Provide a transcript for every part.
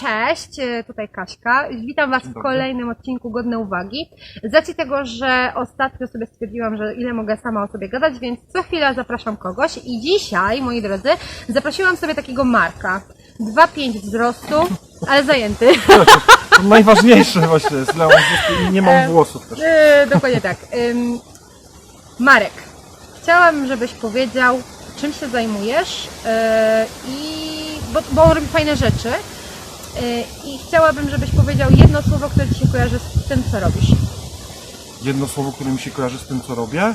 Cześć, e, tutaj Kaśka. Witam Was w kolejnym odcinku Godne Uwagi. Z racji tego, że ostatnio sobie stwierdziłam, że ile mogę sama o sobie gadać, więc co chwilę zapraszam kogoś. I dzisiaj, moi drodzy, zaprosiłam sobie takiego Marka. 2,5 wzrostu, ale zajęty. Najważniejsze właśnie jest, Leon, nie E, mam włosów też. E, Dokładnie tak. Ym, Marek, chciałam, żebyś powiedział, czym się zajmujesz e, i bo, bo on robi fajne rzeczy. E, I chciałabym, żebyś powiedział jedno słowo, które ci się kojarzy z tym, co robisz. Jedno słowo, które mi się kojarzy z tym, co robię.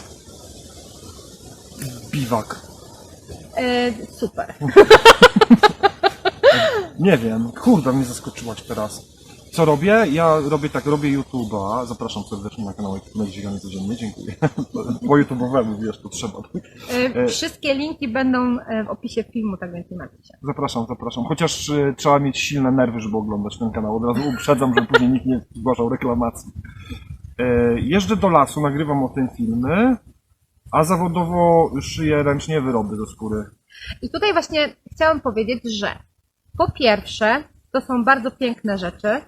Biwak. E, super. Nie wiem, kurde, mnie zaskoczyłaś teraz. Co robię? Ja robię tak, robię YouTube'a. Zapraszam serdecznie na kanał Ekipy Dzigany Codziennie, dziękuję. Po YouTube'owemu, wiesz, to trzeba. E, wszystkie linki będą e, w opisie filmu, tak więc nie martw się. Zapraszam, zapraszam. Chociaż y, trzeba mieć silne nerwy, żeby oglądać ten kanał. Od razu uprzedzam, że później nikt nie zgłaszał reklamacji. Y, jeżdżę do lasu, nagrywam o tym filmy, a zawodowo szyję ręcznie wyroby do skóry. I tutaj właśnie chciałam powiedzieć, że po pierwsze, to są bardzo piękne rzeczy.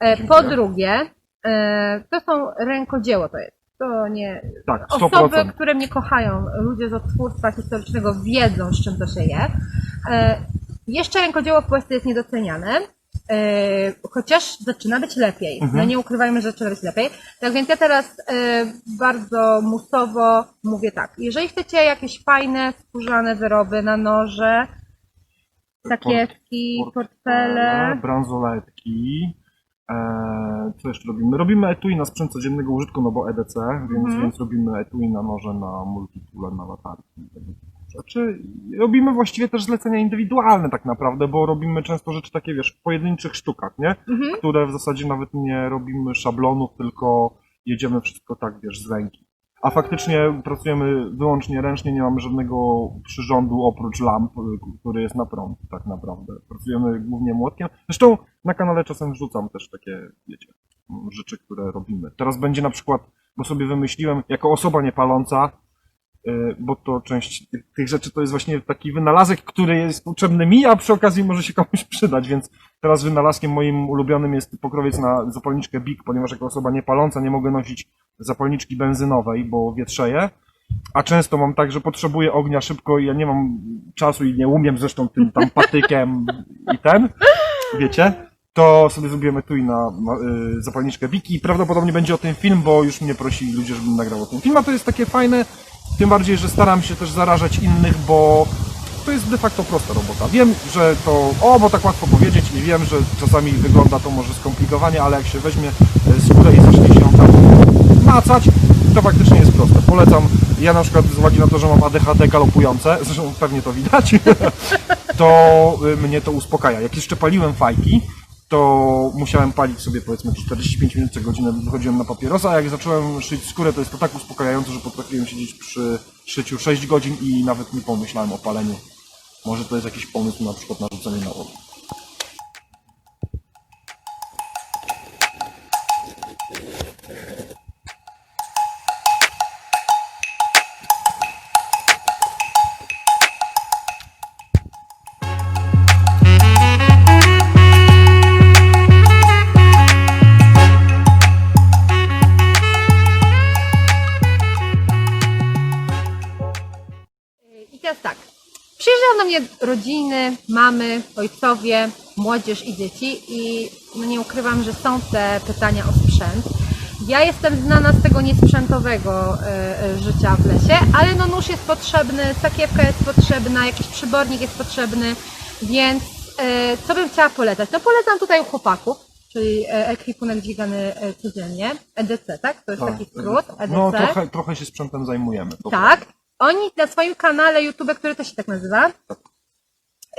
E, Po drugie, e, to są rękodzieło to jest. To nie. Tak, Osoby, 100%. które mnie kochają, ludzie z odtwórstwa historycznego wiedzą, z czym to się je. E, Jeszcze rękodzieło w Polsce jest niedoceniane. Chociaż zaczyna być lepiej. Mhm. No nie ukrywajmy, że zaczyna być lepiej. Tak więc ja teraz bardzo musowo mówię tak. Jeżeli chcecie jakieś fajne, skórzane wyroby na noże, sakiewki, portfele, bransoletki. Eee, co jeszcze robimy? Robimy etui na sprzęt codziennego użytku, no bo EDC, więc, Mhm. więc robimy etui na noże, na multitoole, na latarki i tego typu rzeczy. I robimy właściwie też zlecenia indywidualne tak naprawdę, bo robimy często rzeczy takie, wiesz, w pojedynczych sztukach, nie? mhm. Które w zasadzie nawet nie robimy szablonów, tylko jedziemy wszystko tak, wiesz, z ręki. A faktycznie pracujemy wyłącznie ręcznie, nie mamy żadnego przyrządu oprócz lamp, y, który jest na prąd, tak naprawdę. Pracujemy głównie młotkiem. Zresztą na kanale czasem wrzucam też takie, wiecie, rzeczy, które robimy. Teraz będzie na przykład, bo sobie wymyśliłem, jako osoba niepaląca, y, bo to część tych rzeczy to jest właśnie taki wynalazek, który jest potrzebny mi, a przy okazji może się komuś przydać, więc teraz wynalazkiem moim ulubionym jest pokrowiec na zapalniczkę BIK, ponieważ jako osoba niepaląca nie mogę nosić zapalniczki benzynowej, bo wietrzeje, a często mam tak, że potrzebuję ognia szybko i ja nie mam czasu i nie umiem zresztą tym tam patykiem i ten, wiecie, to sobie zrobiłem etui na, na y, zapalniczkę Wiki i prawdopodobnie będzie o tym film, bo już mnie prosili ludzie, żebym nagrał o tym film, a to jest takie fajne, tym bardziej, że staram się też zarażać innych, bo to jest de facto prosta robota. Wiem, że to, o, bo tak łatwo powiedzieć i wiem, że czasami wygląda to może skomplikowanie, ale jak się weźmie e, skórę i zacznie się ją tam macać, to faktycznie jest proste. Polecam, ja na przykład z uwagi na to, że mam ADHD galopujące, zresztą pewnie to widać, to y, mnie to uspokaja. Jak jeszcze paliłem fajki, to musiałem palić sobie powiedzmy 45 minut co godzinę, wychodziłem na papierosa, a jak zacząłem szyć skórę, to jest to tak uspokajające, że potrafiłem siedzieć przy szyciu 6 godzin i nawet nie pomyślałem o paleniu. Może to jest jakiś pomysł na przykład na rzucenie na wodę. Mnie rodziny, mamy, ojcowie, młodzież i dzieci i no nie ukrywam, że są te pytania o sprzęt. Ja jestem znana z tego niesprzętowego e, e, życia w lesie, ale no nóż jest potrzebny, sakiewka jest potrzebna, jakiś przybornik jest potrzebny, więc e, co bym chciała polecać? No polecam tutaj u chłopaków, czyli ekwipunek dźwigany codziennie, EDC, tak? To jest taki skrót, EDC. No trochę, trochę się sprzętem zajmujemy. Tak. Oni na swoim kanale YouTube, który też się tak nazywa,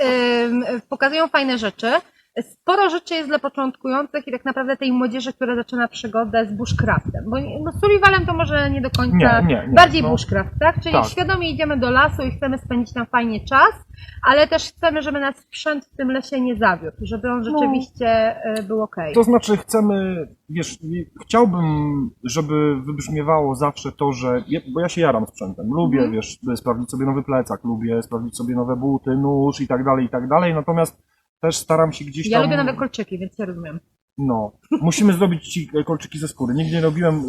ym, pokazują fajne rzeczy. Sporo rzeczy jest dla początkujących i tak naprawdę tej młodzieży, która zaczyna przygodę z bushcraftem. Bo no, survivalem to może nie do końca. Nie, nie, nie, bardziej no. bushcraft, tak? Czyli Tak. świadomie idziemy do lasu i chcemy spędzić tam fajnie czas, ale też chcemy, żeby nas sprzęt w tym lesie nie zawiódł, żeby on rzeczywiście y, był ok. To znaczy chcemy, wiesz, chciałbym, żeby wybrzmiewało zawsze to, że, bo ja się jaram sprzętem, lubię, Mhm. wiesz, sprawdzić sobie nowy plecak, lubię sprawdzić sobie nowe buty, nóż i tak dalej, i tak dalej, natomiast też staram się gdzieś Ja tam... lubię nowe kolczyki, więc ja rozumiem. No, musimy zrobić ci kolczyki ze skóry. Nigdy nie robiłem,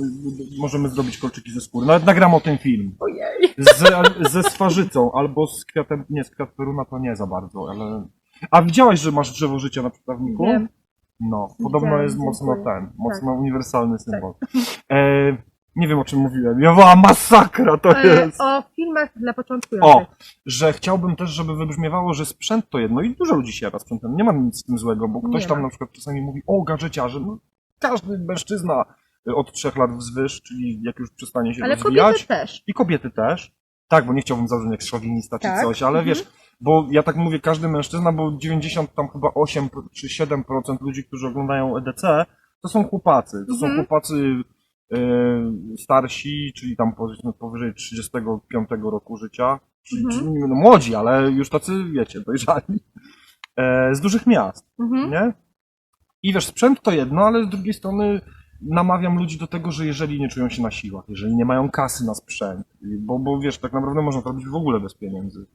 możemy zrobić kolczyki ze skóry. Nawet nagram o tym film. Ojej. Z, ze swarzycą albo z kwiatem, nie, z kwiat peruna to nie za bardzo, ale... A widziałaś, że masz drzewo życia na przyprawniku? Wiem. No, podobno Widziałem, jest mocno dziękuję. ten, mocno uniwersalny symbol. Tak. E, nie wiem o czym mówiłem. Jawała masakra to E, jest. o filmach dla początkujących. O, że chciałbym też, żeby wybrzmiewało, że sprzęt to jedno i dużo ludzi się jara sprzętem. Nie mam nic z tym złego, bo ktoś Nie tam ma. na przykład czasami mówi, o gadżeciarze, no każdy mężczyzna od trzech lat wzwyż, czyli jak już przestanie się Ale rozwijać. kobiety też. I kobiety też. Tak, bo nie chciałbym założyć jak szowinista czy Tak. coś, ale Mhm. wiesz, bo ja tak mówię każdy mężczyzna, bo 90 tam chyba 8 czy 7% ludzi, którzy oglądają EDC, to są chłopacy. To są Mhm. chłopacy starsi, czyli tam powyżej 35 roku życia. Czyli, Mhm. czyli no, młodzi, ale już tacy, wiecie, dojrzali. E, z dużych miast, Mhm. nie? I wiesz, sprzęt to jedno, ale z drugiej strony namawiam ludzi do tego, że jeżeli nie czują się na siłach, jeżeli nie mają kasy na sprzęt, bo, bo wiesz, tak naprawdę można to robić w ogóle bez pieniędzy,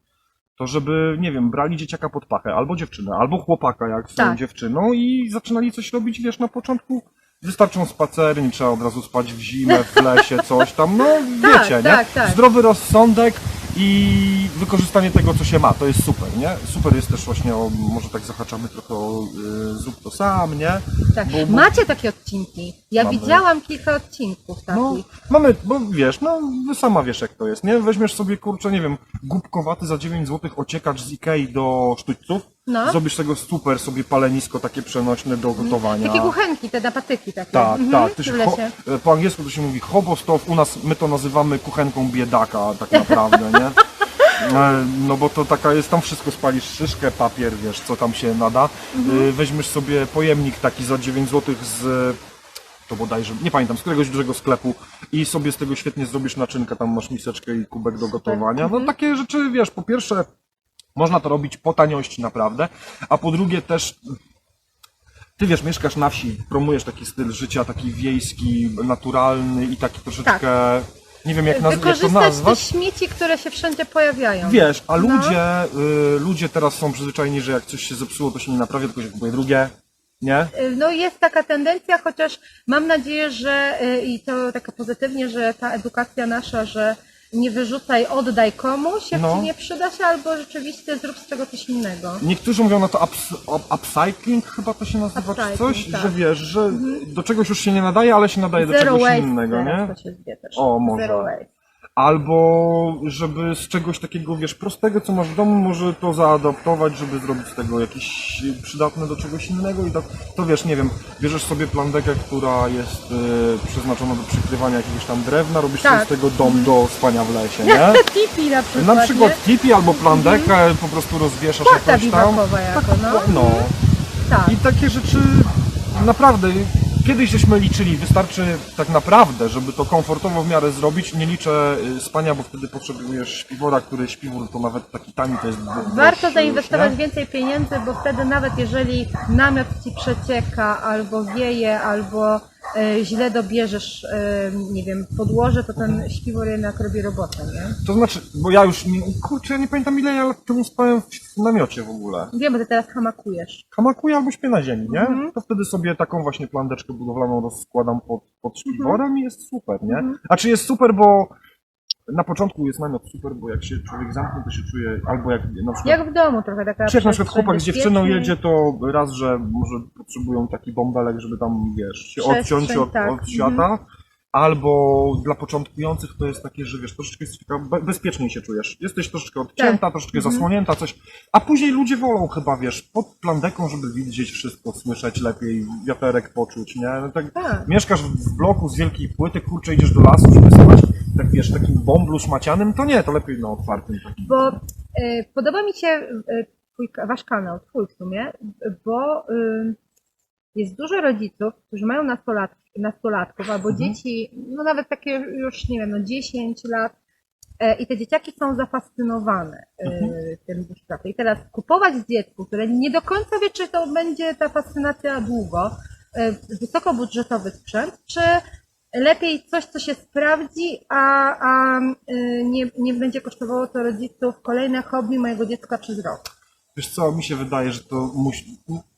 to żeby, nie wiem, brali dzieciaka pod pachę, albo dziewczynę, albo chłopaka, jak są Tak. dziewczyną i zaczynali coś robić, wiesz, na początku wystarczą spacery, nie trzeba od razu spać w zimę, w lesie, coś tam, no Tak, wiecie, nie? tak, tak. Zdrowy rozsądek i wykorzystanie tego, co się ma, to jest super, nie? Super jest też właśnie, o, może tak zahaczamy trochę o y, zrób to sam, nie? Tak. Bo- bo- Macie takie odcinki. Ja Mamy. widziałam kilka odcinków No, takich. mamy, bo wiesz, no sama wiesz jak to jest, nie? Weźmiesz sobie, kurczę, nie wiem, głupkowaty za 9 zł ociekacz z Ikei do sztućców, No. zrobisz tego super sobie palenisko takie przenośne do gotowania. Takie kuchenki, te na patyki takie. Tak, Mhm, tak. W lesie. ho, po angielsku to się mówi hobostow, u nas my to nazywamy kuchenką biedaka tak naprawdę, nie? E, No bo to taka jest, tam wszystko spalisz, szyszkę, papier, wiesz, co tam się nada. Mhm. E, Weźmiesz sobie pojemnik taki za 9 zł z to bodajże, nie pamiętam, z któregoś dużego sklepu i sobie z tego świetnie zrobisz naczynkę, tam masz miseczkę i kubek do gotowania. No Mhm. takie rzeczy, wiesz, po pierwsze można to robić po taniości naprawdę, a po drugie też ty wiesz, mieszkasz na wsi, promujesz taki styl życia, taki wiejski, naturalny i taki troszeczkę, nie wiem jak, naz- jak to Wykorzystać te nazwać. śmieci, które się wszędzie pojawiają. Wiesz, a No. ludzie, y, ludzie teraz są przyzwyczajeni, że jak coś się zepsuło, to się nie naprawia, tylko się kupuje drugie, nie? No jest taka tendencja, chociaż mam nadzieję, że y, i to taka pozytywnie, że ta edukacja nasza, że nie wyrzucaj, oddaj komuś, jak No. ci nie przyda się, albo rzeczywiście zrób z tego coś innego. Niektórzy mówią na to ups, up, upcycling, chyba to się nazywa, czy Upcycling, coś, tak. że wiesz, że do czegoś już się nie nadaje, ale się nadaje do Zero czegoś waste innego, teraz nie? to się zwie też. O, może. Zero waste. Albo żeby z czegoś takiego, wiesz, prostego, co masz w domu, może to zaadaptować, żeby zrobić z tego jakieś przydatne do czegoś innego i to, to wiesz, nie wiem, bierzesz sobie plandekę, która jest y, przeznaczona do przykrywania jakiegoś tam drewna, robisz Tak. sobie z tego dom do spania w lesie, nie? Tipi na przykład, Na nie? przykład tipi albo plandekę po prostu rozwieszasz Płata jakoś tam. jako, no. No. Tak. I takie rzeczy naprawdę, kiedyś żeśmy liczyli, wystarczy tak naprawdę, żeby to komfortowo w miarę zrobić, nie liczę y, spania, bo wtedy potrzebujesz śpiwora, który śpiwór to nawet taki tani to jest Warto zainwestować więcej pieniędzy, bo wtedy nawet jeżeli namiot ci przecieka, albo wieje, albo źle dobierzesz, e, nie wiem, podłoże, to ten śpiwór jednak robi robotę, nie? To znaczy, bo ja już, nie, kurczę, ja nie pamiętam ile ja lat temu spałem w namiocie w ogóle. Wiem, bo ty teraz hamakujesz. Hamakuję albo śpię na ziemi, nie? Mhm. To wtedy sobie taką właśnie plandeczkę budowlaną rozkładam pod, pod śpiworem i jest super, nie? Mhm. A czy jest super, bo na początku jest namiot super, bo jak się człowiek zamknie, to się czuje, albo jak na przykład Jak w domu trochę taka Czy jak na przykład chłopak z dziewczyną jedzie, to raz, że może potrzebują taki bąbelek, żeby tam, wiesz, się odciąć od, tak. od świata. Albo dla początkujących to jest takie, że wiesz, troszeczkę jest taka, be, bezpieczniej się czujesz. Jesteś troszeczkę odcięta, Tak. troszeczkę Mhm. zasłonięta, coś. A później ludzie wolą chyba, wiesz, pod plandeką, żeby widzieć wszystko, słyszeć lepiej, wiaterek poczuć, nie? No tak, Tak. mieszkasz w bloku z wielkiej płyty, kurczę, idziesz do lasu, żeby spać, tak wiesz, takim bąblu szmacianym, to nie, to lepiej na otwartym takim. Bo e, podoba mi się e, twój, wasz kanał, twój w sumie, bo e, jest dużo rodziców, którzy mają nastolat, nastolatków albo Mhm. dzieci, no nawet takie już, nie wiem, no 10 lat e, i te dzieciaki są zafascynowane e, Mhm. tym światem. I teraz kupować dziecku, które nie do końca wie, czy to będzie ta fascynacja długo, e, wysokobudżetowy sprzęt, czy lepiej coś, co się sprawdzi, a, a nie, nie będzie kosztowało to rodziców kolejne hobby mojego dziecka przez rok. Wiesz co, mi się wydaje, że to musi,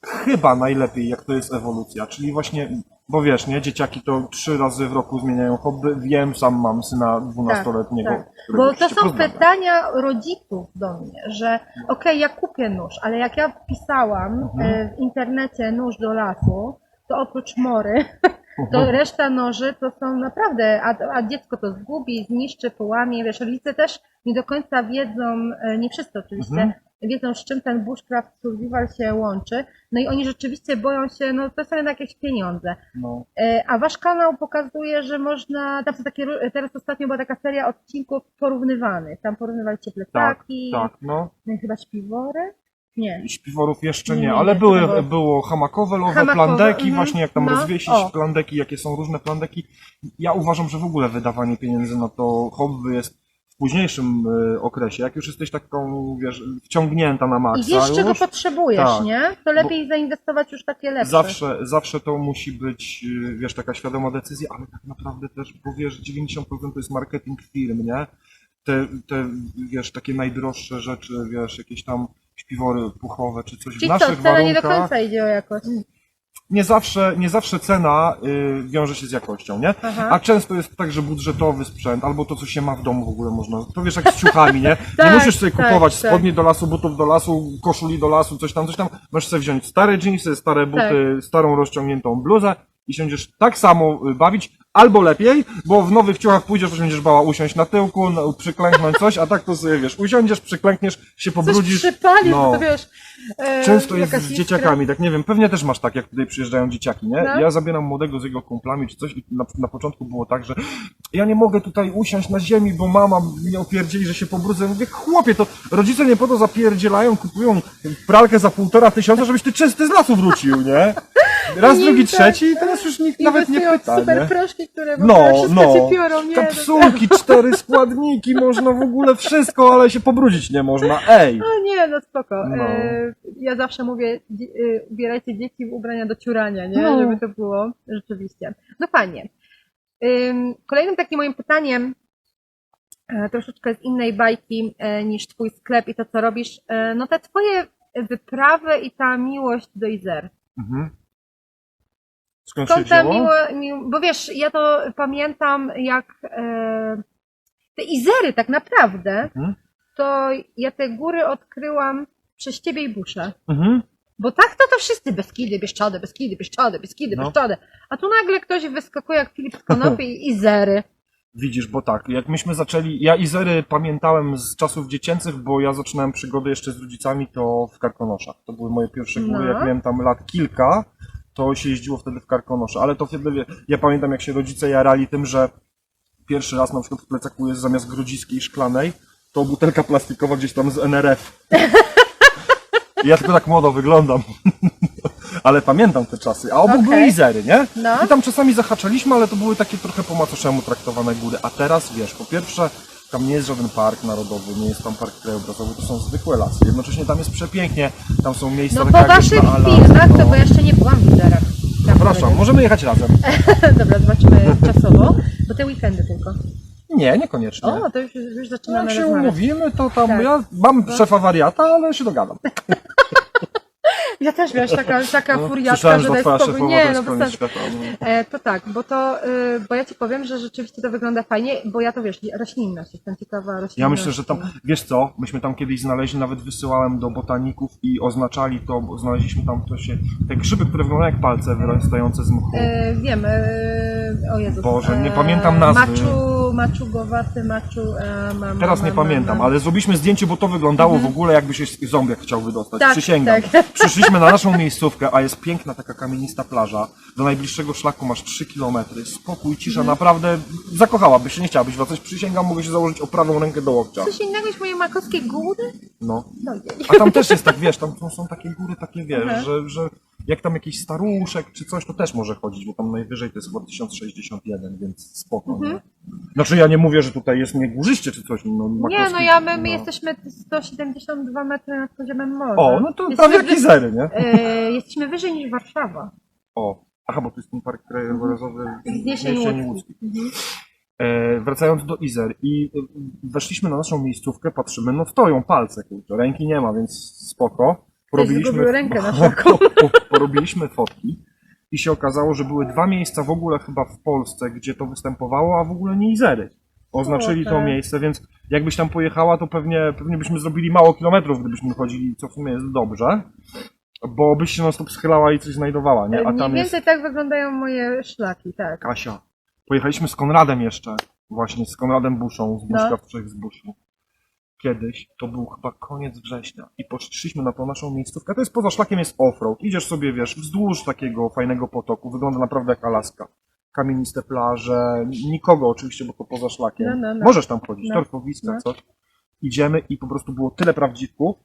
chyba najlepiej, jak to jest ewolucja, czyli właśnie, bo wiesz, nie, dzieciaki to trzy razy w roku zmieniają hobby, wiem, sam mam syna dwunastoletniego, tak. którego Bo to są pytania rodziców do mnie, że okej, ja kupię nóż, ale jak ja wpisałam Mhm. e, w internecie nóż do lasu, to oprócz mory, to Mhm. reszta noży to są naprawdę, a, a dziecko to zgubi, zniszczy, połamie, wiesz, rodzice też nie do końca wiedzą, e, nie wszyscy oczywiście, Mhm. Wiedzą z czym ten bushcraft survival się łączy, no i oni rzeczywiście boją się, no to są jednak jakieś pieniądze. No, E, A wasz kanał pokazuje, że można, tam są takie, teraz ostatnio była taka seria odcinków porównywanych, tam porównywaliście plecaki, tak, no. no i chyba śpiwory? Nie. Śpiworów jeszcze Nie, nie, nie, ale nie, były, było- było hamakowe, lowe, Hamakowe, plandeki, mhm. właśnie jak tam No, rozwiesić o. plandeki, jakie są różne plandeki. Ja uważam, że w ogóle wydawanie pieniędzy na to hobby jest późniejszym y, okresie, jak już jesteś taką, wiesz, wciągnięta na maksa I wiesz, czego już, potrzebujesz, Tak. nie? To lepiej zainwestować już takie lepsze. Zawsze, zawsze to musi być, y, wiesz, taka świadoma decyzja, ale tak naprawdę też, bo wiesz, 90% to jest marketing firm, nie? Te, te, wiesz, takie najdroższe rzeczy, wiesz, jakieś tam śpiwory puchowe czy coś w Czyli co, naszych cena nie do warunkach. końca idzie o jakość. Nie zawsze, nie zawsze cena y, wiąże się z jakością, nie? Aha. A często jest tak, że budżetowy sprzęt, albo to, co się ma w domu w ogóle można. To wiesz, jak z ciuchami, nie? nie Tak, musisz sobie tak, kupować tak. spodni do lasu, butów do lasu, koszuli do lasu, coś tam, coś tam. Możesz sobie wziąć stare jeansy, stare buty, Tak. starą rozciągniętą bluzę i się będziesz tak samo y, bawić, albo lepiej, bo w nowych ciuchach pójdziesz, że będziesz bała usiąść na tyłku, no, przyklęknąć coś, a tak to sobie, wiesz, usiądziesz, przyklękniesz, się Coś pobrudzisz. przypalisz, no. to wiesz. e, Często jest z dzieciakami, tak nie wiem, pewnie też masz tak, jak tutaj przyjeżdżają dzieciaki, nie? No. Ja zabieram młodego z jego kumplami czy coś i na, na początku było tak, że ja nie mogę tutaj usiąść na ziemi, bo mama mnie opierdzieli, że się pobrudzę. Mówię, chłopie, to rodzice nie po to zapierdzielają, kupują pralkę za półtora tysiąca, żebyś ty czysty z lasu wrócił, nie? Raz, drugi, tak. trzeci i teraz już nikt nawet nie pyta, super nie? Proszki, które w No, wszystko no. piorą, nie? Kapsułki, cztery składniki, można w ogóle wszystko, ale się pobrudzić nie można, ej! No nie, no spoko. No. E, ja zawsze mówię, e, ubierajcie dzieci w ubrania do ciurania, nie? No. Żeby to było rzeczywiście. No fajnie. Ym, Kolejnym takim moim pytaniem, e, troszeczkę z innej bajki e, niż twój sklep i to, co robisz, e, no te twoje wyprawy i ta miłość do Izer. Mhm. Skąd się Skąd wzięło? miło, miło, bo wiesz, ja to pamiętam jak e, te Izery tak naprawdę, Mhm. to ja te góry odkryłam przez ciebie i Buszę. Mhm. Bo tak to to wszyscy Beskidy, Bieszczady, Beskidy, Bieszczady, Beskidy, No. Bieszczady. A tu nagle ktoś wyskakuje jak Filip z Konopy i Izery. Widzisz, bo tak, jak myśmy zaczęli, ja Izery pamiętałem z czasów dziecięcych, bo ja zaczynałem przygody jeszcze z rodzicami, to w Karkonoszach. To były moje pierwsze góry, No. jak miałem tam lat kilka, to się jeździło wtedy w Karkonosze. Ale to wtedy, wie- ja pamiętam jak się rodzice jarali tym, że pierwszy raz na przykład w plecaku jest zamiast grodziskiej szklanej, to butelka plastikowa gdzieś tam z NRF. Ja tylko tak młodo wyglądam. Ale pamiętam te czasy. A obok Okej. były Izery, nie? No. I tam czasami zahaczaliśmy, ale to były takie trochę po macoszemu traktowane góry. A teraz wiesz, po pierwsze, tam nie jest żaden park narodowy, nie jest tam park krajobrazowy, to są zwykłe lasy. Jednocześnie tam jest przepięknie, tam są miejsca No po jak waszych filmach, no. to bo ja jeszcze nie byłam w Izerach. Chciałam Zapraszam, możemy jechać razem. Dobra, zobaczymy czasowo, bo te weekendy tylko. Nie, niekoniecznie. O, to już, już Jak zaczynamy się rozmawiać. umówimy, to tam Tak. ja mam szefa wariata, ale się dogadam. Ja też wiesz, taka, taka No, furiatka, że daj spokój. Nie, jest no bez sensu. no. E, to tak, bo to, y, bo ja ci powiem, że rzeczywiście to wygląda fajnie, bo ja to wiesz, roślinność, jestem ciekawa roślinności. Ja myślę, że tam, wiesz co, myśmy tam kiedyś znaleźli, nawet wysyłałem do botaników i oznaczali to, bo znaleźliśmy tam to się, te grzyby, które wyglądają jak palce wyrastające z mchu. E, wiem, e, o Jezu. Boże, nie pamiętam nazwy. Maczu, maczugowaty, maczu... E, Teraz nie pamiętam, ale zrobiliśmy zdjęcie, bo to wyglądało w ogóle jakby się zombiak chciał wydostać. Tak, Przysięgam. tak. Przyszliśmy na naszą miejscówkę, a jest piękna taka kamienista plaża. Do najbliższego szlaku masz 3 kilometry. Spokój, cisza, Mhm. naprawdę zakochałabyś się, nie chciałabyś wracać. Przysięgam, mogę się założyć o prawą rękę do łokcia. Coś innego niż moje makowskie góry? No. No jej. A tam też jest tak, wiesz, tam są, są takie góry, takie wiesz, Aha. że, że jak tam jakiś staruszek czy coś, to też może chodzić, bo tam najwyżej to jest chyba 1061, więc spoko, Mhm. nie? Znaczy ja nie mówię, że tutaj jest nie górzyście czy coś, no Nie, no Makowski, ja, my, my no. jesteśmy 172 metry nad poziomem morza. O, no to Jesteśmy prawie jak wy- nie? e, Jesteśmy wyżej niż Warszawa. O, aha, bo to jest ten park krajobrazowy Zniesień Zniesień łódzkich. Łódzkich. Mhm. E, wracając do Izer i e, weszliśmy na naszą miejscówkę, patrzymy, no stoją palce, kurczę, ręki nie ma, więc spoko. Zgubił rękę na porobiliśmy fotki i się okazało, że były dwa miejsca w ogóle chyba w Polsce, gdzie to występowało, a w ogóle nie Izery. Oznaczyli to Kurczę. miejsce, więc jakbyś tam pojechała, to pewnie, pewnie byśmy zrobili mało kilometrów, gdybyśmy chodzili, co w sumie jest dobrze, bo byś się non stop schylała i coś znajdowała, nie? A Mniej tam jest więcej tak wyglądają moje szlaki, tak. Kasia. Pojechaliśmy z Konradem jeszcze, właśnie z Konradem Buszą, z Buszka No. w Trzech z Buszu. Kiedyś, to był chyba koniec września i poszliśmy na tą naszą miejscówkę. To jest poza szlakiem jest offroad. Idziesz sobie, wiesz, wzdłuż takiego fajnego potoku. Wygląda naprawdę jak Alaska. Kamieniste plaże, nikogo oczywiście, bo to poza szlakiem. No, no, no. Możesz tam chodzić, No. torfowiska, No. coś. Idziemy i po prostu było tyle prawdziwków,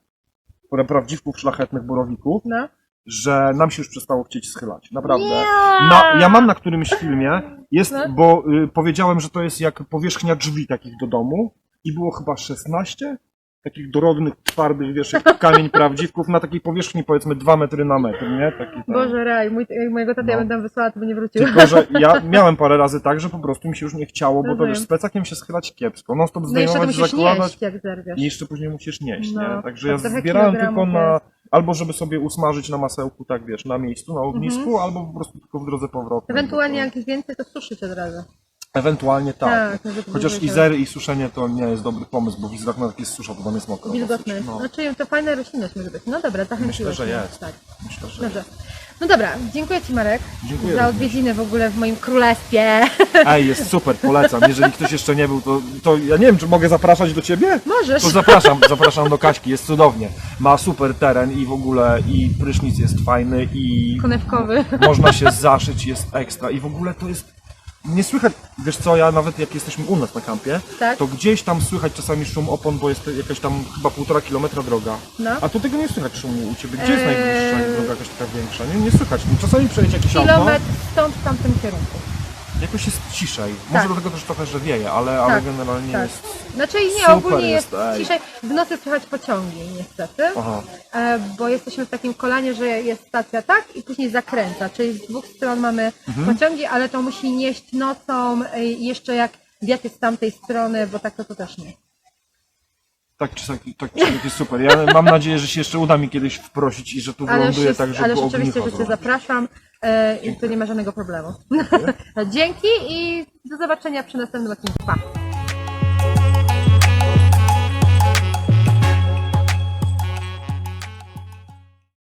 tyle prawdziwków szlachetnych borowików, No. że nam się już przestało chcieć schylać. Naprawdę. Na, ja mam na którymś filmie, jest, No. bo y, powiedziałem, że to jest jak powierzchnia drzwi takich do domu i było chyba 16 takich dorodnych, twardych, wiesz, jak kamień prawdziwków na takiej powierzchni powiedzmy 2 metry na metr, nie? Taki ten. Boże raj, mój, jak mojego tata ja No. bym tam wysłała, to by nie wrócił. Tylko, że ja miałem parę razy tak, że po prostu mi się już nie chciało, bo to Rozumiem. wiesz, z plecakiem się schylać kiepsko. No stop No zdejmować, musisz zakładać nieść, i jeszcze później musisz nieść, No, nie? Także ja to trochę zbierałem tylko na, albo żeby sobie usmażyć na masełku, tak wiesz, na miejscu, na ognisku, Mhm. albo po prostu tylko w drodze powrotnej. Ewentualnie No jak jest więcej, to suszyć od razu. Ewentualnie tak. Tak, żeby Chociaż dużo izery i suszenie to nie jest dobry pomysł, bo w izrach nawet jest susza, to tam jest mokro. Wilgotne. dosyć. No, Znaczy to fajna roślinność może być. No dobra, zachęciłeś Myślę, że mnie. jest. Tak. myślę, że Dobrze. No dobra, dziękuję Ci Marek Dziękuję za również. odwiedziny w ogóle w moim królestwie. Ej, jest super, polecam. Jeżeli ktoś jeszcze nie był, to, to ja nie wiem, czy mogę zapraszać do ciebie? Możesz. To zapraszam, zapraszam do Kaśki, jest cudownie. Ma super teren i w ogóle i prysznic jest fajny i Konewkowy. można się zaszyć, jest ekstra i w ogóle to jest nie słychać, wiesz co, ja nawet jak jesteśmy u nas na kampie, Tak. to gdzieś tam słychać czasami szum opon, bo jest jakaś tam chyba półtora kilometra droga. No. A tu tego nie słychać szumu u ciebie. Gdzie jest Eee. najbliższa droga jakaś taka większa? Nie, nie słychać. Czasami przejedzie jakieś auto, Kilometr stąd w tamtym kierunku. Jakoś jest ciszej. Może Tak. dlatego też trochę, że wieje, ale, ale Tak, generalnie tak. jest... Znaczy nie, Super ogólnie jest, jest, ej. W nocy słychać pociągi niestety. Aha. E, bo jesteśmy w takim kolanie, że jest stacja tak i później zakręca, czyli z dwóch stron mamy Mhm. pociągi, ale to musi nieść nocą e, jeszcze jak wiatr jest z tamtej strony, bo tak to, to też nie. Tak czy tak, tak, czy jest super. Ja mam nadzieję, że się jeszcze uda mi kiedyś wprosić i że tu Ale, jest, tak, żeby ale rzeczywiście, że Cię zapraszam e, i to nie ma żadnego problemu. Dzięki i do zobaczenia przy następnym odcinku. Pa!